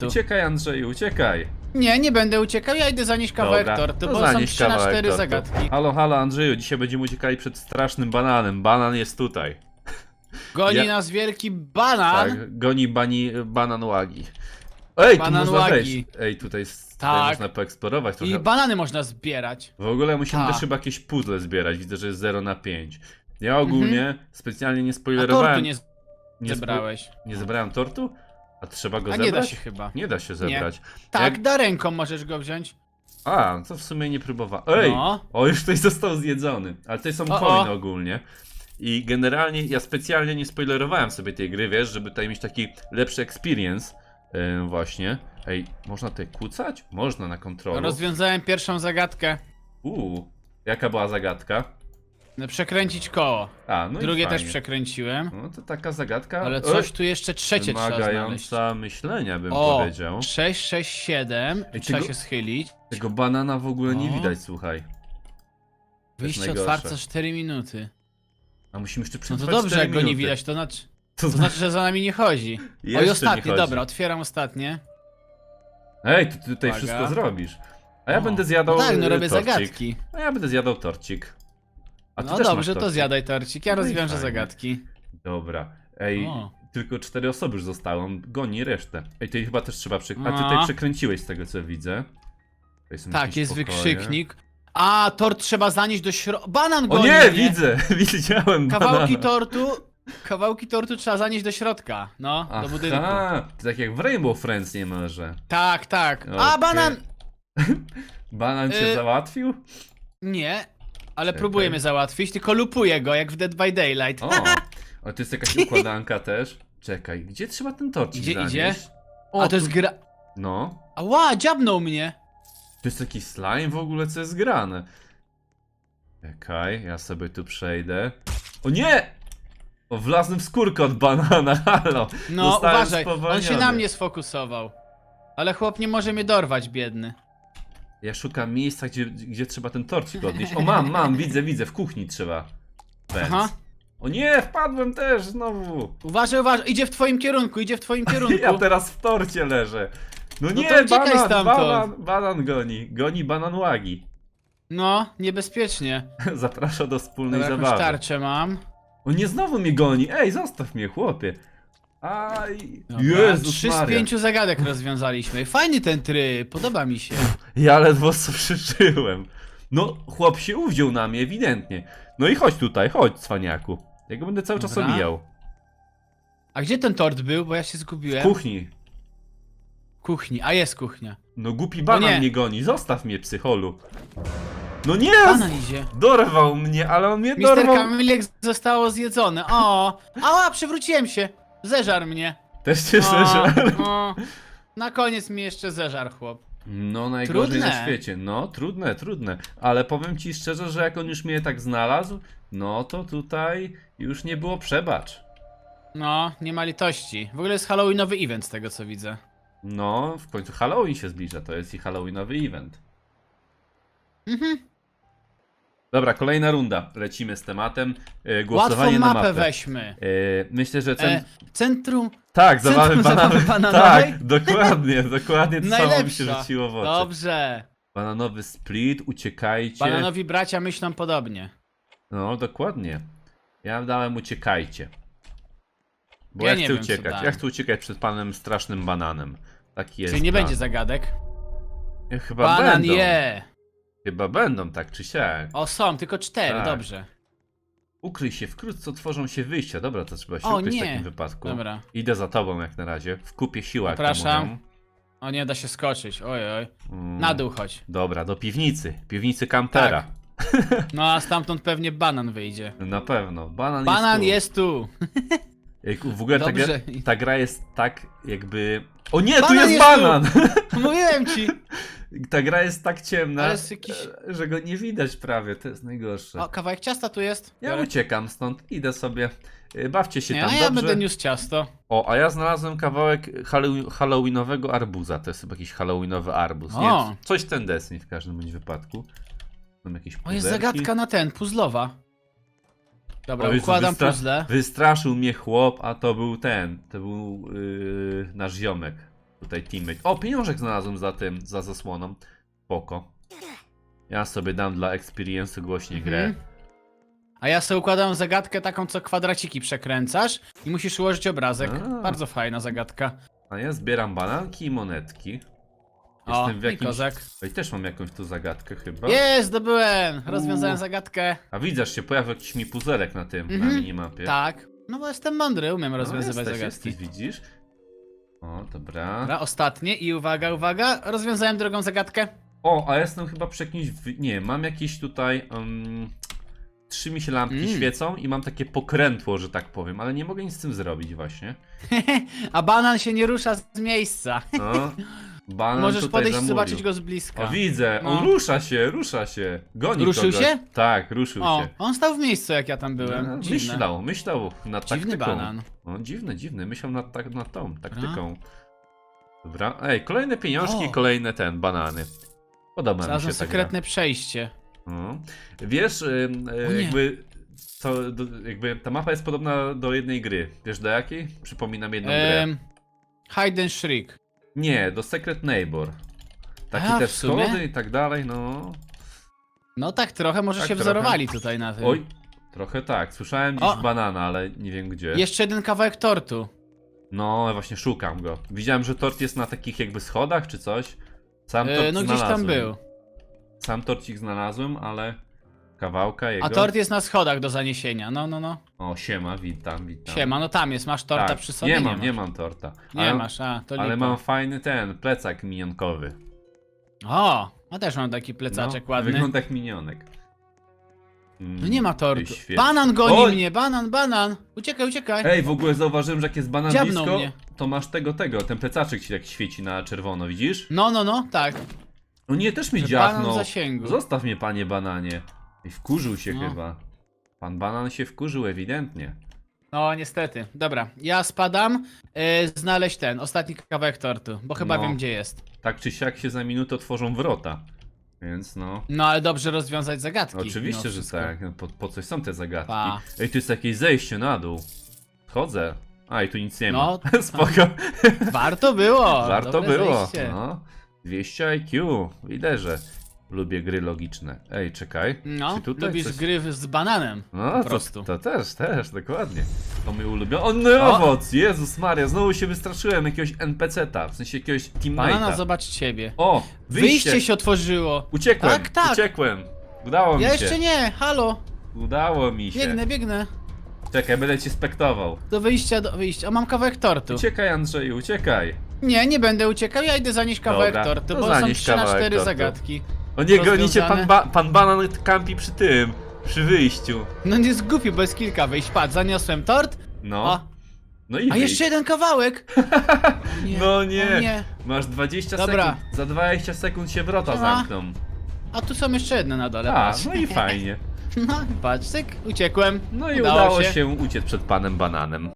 Tu. Uciekaj Andrzeju, uciekaj. Nie, nie będę uciekał, ja idę zanieść kawałek Dobra, tortu, to bo są zanieś 3 na kawałek 4 tortu. zagadki. Halo, halo Andrzeju, dzisiaj będziemy uciekali przed strasznym bananem. Banan jest tutaj. Goni Ja- nas wielki banan. Tak, goni bani, banan łagi. Ej, tu Banan można łagi. wejść. Ej, tutaj, s- tutaj Tak. można poeksplorować trochę. I banany można zbierać. W ogóle musimy Tak. też chyba jakieś puzzle zbierać. Widzę, że jest 0 na 5. Ja ogólnie specjalnie nie Mhm. A spoilerowałem. tortu nie nie spo- zebrałeś. Nie zebrałem tortu? A trzeba go A zebrać? nie da się chyba. Nie da się zebrać. Tak, Jak- da ręką możesz go wziąć. A, to w sumie nie próbowałem. Ej! No. O, już ktoś został zjedzony. Ale to są O, o. coiny ogólnie. I generalnie ja specjalnie nie spoilerowałem sobie tej gry, wiesz, żeby tutaj mieć taki lepszy experience. Yy, właśnie. Ej, można tutaj kucać? Można na kontrolu. Rozwiązałem pierwszą zagadkę. Uuu, jaka była zagadka? No, Przekręcić koło. A, no i Drugie też przekręciłem. No to taka zagadka. Ale coś tu jeszcze trzecie trzeba znaleźć. Wymagająca myślenia, bym O, powiedział. 6, 6, 7. Ej, Trzeba tego- się schylić. Tego banana w ogóle nie O. widać, słuchaj. Wyjście najgorsze. otwarte 4 minuty. A musimy jeszcze No przetrwać to dobrze, cztery jak go nie minuty. widać, to znaczy, To to zna... znaczy, że za nami nie chodzi. Jeszcze Oj, nie ostatnie, chodzi. dobra, otwieram ostatnie. Ej, ty ty tutaj Uwaga. wszystko zrobisz. A ja O. będę zjadał No tak, no e, robię torcik. zagadki. A ja będę zjadał torcik. A ty No też masz dobrze, to torcik. zjadaj torcik, ja No i rozwiążę fajnie. zagadki. Dobra. Ej, O. tylko cztery osoby już zostały, on goni resztę. Ej, ty chyba też trzeba przy... A ty No. tutaj przekręciłeś z tego co widzę. Tutaj są Tak, jakieś jest pokoje. wykrzyknik. A, tort trzeba zanieść do środka. Banan O goni nie, widzę! Widziałem Kawałki banana. tortu, kawałki tortu trzeba zanieść do środka, no, do budynku. Aha, to tak jak w Rainbow Friends niemalże. Tak, tak. A, Okej. banan! Banan cię Y- załatwił? Nie, ale Czekaj. próbuję mnie załatwić, tylko lupuję go, jak w Dead by Daylight. O, a to jest jakaś układanka też. Czekaj, gdzie trzeba ten torcik Idzie, zanieść? idzie? O, A to jest gra... No, Ała, dziabnął mnie! to jest jakiś slime w ogóle, co jest grane. Czekaj, ja sobie tu przejdę. O nie! O, wlazłem w skórkę od banana, halo! No, Zostałem uważaj, on się na mnie sfokusował. Ale chłop nie może mnie dorwać, biedny. Ja szukam miejsca, gdzie, gdzie trzeba ten torcik odnieść. O, mam, mam, widzę, widzę, w kuchni trzeba. Pędz. Aha. O nie, wpadłem też znowu. Uważaj, uważaj, idzie w twoim kierunku, idzie w twoim kierunku. Ja teraz w torcie leżę. No nie, to uciekaj banan, stamtąd. banan, banan goni. Goni banan łagi. No, niebezpiecznie. Zaprasza do wspólnej Dobra, jakąś zabawy. tarczę mam. O nie, znowu mnie goni. Ej, zostaw mnie, chłopie. Aj, Jezus Trzy z Maria. pięciu zagadek rozwiązaliśmy. Fajny ten tryb, podoba mi się. Ja ledwo co przyszyłem. No, chłop się uwziął na mnie, ewidentnie. No i chodź tutaj, chodź, cwaniaku. Ja go będę cały czas Dobra. omijał. A gdzie ten tort był? Bo ja się W zgubiłem. kuchni. Kuchni, a jest kuchnia. No głupi banan nie. mnie goni, zostaw mnie, psycholu. No nie! Banan idzie. Dorwał mnie, ale on mnie Mister dorwał. Kamilek zostało zjedzone. O! Ała, przewróciłem się. Zeżar mnie. Też cię O, zeżarł. o. Na koniec mi jeszcze zeżar chłop. No najgorzej na Trudne. świecie. No, trudne, trudne. Ale powiem ci szczerze, że jak on już mnie tak znalazł, no to tutaj już nie było przebacz. No, nie ma litości. W ogóle jest Halloweenowy event z tego co widzę. No, w końcu Halloween się zbliża, to jest i Halloweenowy event. Mhm. Dobra, kolejna runda. Lecimy z tematem. E, Łatwą głosowanie mapę, na mapę. weźmy. E, myślę, że cen... E, centrum. Tak, zabawy Centrum zabawy bananowej? Tak, dokładnie, dokładnie to samo mi się Najlepsza. rzuciło w oczy. Dobrze. Bananowy split, uciekajcie. Bananowi bracia myślą podobnie. No, dokładnie. Ja dałem uciekajcie. Bo Ja ja, nie chcę wiem, co uciekać. Ja chcę uciekać przed panem strasznym bananem. Taki jest. Czyli nie plan. będzie zagadek. E, Chyba Banan będą. je. Chyba będą, tak czy siak. O, są, tylko cztery, Tak. dobrze. Ukryj się, wkrótce otworzą się wyjścia. Dobra, to trzeba się O, ukryć w nie. takim wypadku. Dobra. Idę za tobą jak na razie. W kupie siła, jak to Zapraszam. mówią. O, nie da się skoczyć. Oj, oj. Mm, Na dół chodź. Dobra, do piwnicy. Piwnicy kampera. No, a stamtąd pewnie banan wyjdzie. Na pewno. Banan, Banan jest tu. jest tu. Ej, W ogóle ta gra, Dobrze. ta gra jest tak jakby... O nie, tu Banan jest jest tu! banan! Mówiłem ci. Ta gra jest tak ciemna, jest jakiś- e, że go nie widać prawie, to jest najgorsze. O, kawałek ciasta tu jest. Ja Biorę. uciekam stąd, idę sobie, e, bawcie się Nie, tam a ja dobrze. będę niósł ciasto. O, a ja znalazłem kawałek hallow- halloweenowego arbuza, to jest chyba jakiś halloweenowy arbuz, O. nie? Coś ten deseń w każdym bądź wypadku. Mam jakieś O, jest zagadka na ten, puzzlowa. Dobra, O układam wystra- puzzle. Wystraszył mnie chłop, a to był ten, to był yy, nasz ziomek. Tutaj teammate. O, pieniążek znalazłem za tym, za zasłoną. Spoko. Ja sobie dam dla experience'u głośniej grę. Mhm. A ja sobie układam zagadkę taką, co kwadraciki przekręcasz i musisz ułożyć obrazek. A. Bardzo fajna zagadka. A ja zbieram bananki i monetki. O, Jestem w i jakimś... kozak. Oj, też mam jakąś tu zagadkę chyba. Jest, zdobyłem! Rozwiązałem Uuu. zagadkę. A widzisz, się pojawił jakiś mi puzelek na tym, na Mhm. minimapie. Tak. No bo jestem mądry, umiem rozwiązywać jesteś, zagadki. Jesteś, widzisz? O, dobra. Dobra, ostatnie i uwaga, uwaga, rozwiązałem drugą zagadkę. O, a jestem chyba przy jakimś... wy- Nie, mam jakieś tutaj... Um, trzy mi się lampki Mm. świecą i mam takie pokrętło, że tak powiem, ale nie mogę nic z tym zrobić właśnie. A banan się nie rusza z miejsca. No, banan Możesz tutaj podejść i zamówił. zobaczyć go z bliska. O, widzę, on No. rusza się, rusza się. Goni Ruszył kogoś. się? Tak, ruszył O, się. on stał w miejscu jak ja tam byłem. No, Dziwne. myślał, myślał nad Dziwny taktyką. banan. No, dziwny, dziwny, myślał nad, tak, nad tą taktyką. Dobra, ej, kolejne pieniążki, O. kolejne ten, banany. Podoba mi Znalazłem się ta sekretne przejście. gra. No. Wiesz, ym, y, O nie. jakby, co, do, jakby ta mapa jest podobna do jednej gry. Wiesz do jakiej? Przypominam jedną grę. Ehm, hide and shriek. Nie, do Secret Neighbor. Takie A, te w sumie? schody i tak dalej, no. No tak trochę, może Tak się trochę. wzorowali tutaj na tym. Oj, trochę tak. Słyszałem gdzieś O. banana, ale nie wiem gdzie. Jeszcze jeden kawałek tortu. No, właśnie szukam go. Widziałem, że tort jest na takich jakby schodach czy coś. Sam tort E, no gdzieś tam znalazłem. był. Sam torcik znalazłem, ale kawałka jego. A tort jest na schodach do zaniesienia. No, no, no. O, siema, witam, witam. Siema, no tam jest. Masz torta tak. przy sobie? Nie mam, masz. nie mam torta. Nie ale, masz, a to Ale lipa. mam fajny ten, plecak minionkowy. O, a też mam taki plecaczek no, ładny. Wygląda jak minionek. Mm, No nie ma tortu. świetnie. Banan goni Oj! mnie, banan, banan. Uciekaj, uciekaj. Ej, w ogóle zauważyłem, że jak jest banan Dziabnął blisko, mnie. to masz tego, tego, ten plecaczek ci tak świeci na czerwono, widzisz? No, no, no, tak. No nie, też mi Że banan w dziachnął. zasięgu. Zostaw mnie, panie bananie. I wkurzył się No. chyba. Pan banan się wkurzył ewidentnie. No, niestety. Dobra, ja spadam. E, znaleźć ten, ostatni kawałek tortu, bo chyba No. wiem gdzie jest. Tak czy siak się za minutę otworzą wrota. Więc no. No, ale dobrze rozwiązać zagadki. Oczywiście, że wszystko. tak. No, Po, po coś są te zagadki. Pa. Ej, tu jest jakieś zejście na dół. Chodzę. A, i tu nic nie ma. No, Spoko. Warto było. Warto dobre było. zejście. No. 200 IQ. Że lubię gry logiczne. Ej, czekaj. No, Czy tutaj lubisz coś- gry z bananem. No, po to, prostu. to też, też, dokładnie. To mój ulubiony. O, no O! owoc! Jezus Maria, znowu się wystraszyłem jakiegoś NPC-ta, w sensie jakiegoś Banana, teammate'a. zobacz ciebie. O, wyjście! Wyjście się otworzyło. Uciekłem, Tak, tak. uciekłem. Udało mi Ja się. jeszcze nie, halo. Udało mi się. Biegnę, biegnę. Czekaj, będę cię spektował. Do wyjścia, do wyjścia. O, mam kawałek tortu. Uciekaj, Andrzeju, uciekaj. Nie, nie będę uciekał, ja idę zanieść kawałek Dobra, tortu, to bo są zanieś 3 na kawałek 4 tortu. zagadki. O nie, gonicie, pan, ba pan banan kampi przy tym, przy wyjściu. No nie zgubił, bo jest kilka wyjść. Patrz, zaniosłem tort. No, O, no i a wyjdź. jeszcze jeden kawałek. Nie, No o nie. nie. Masz 20 Dobra. sekund, za 20 sekund się wrota Siema. zamkną. A tu są jeszcze jedne na dole, A, patrz. no i fajnie. No, patrz, cyk, uciekłem. No i Udało się uciec przed panem bananem.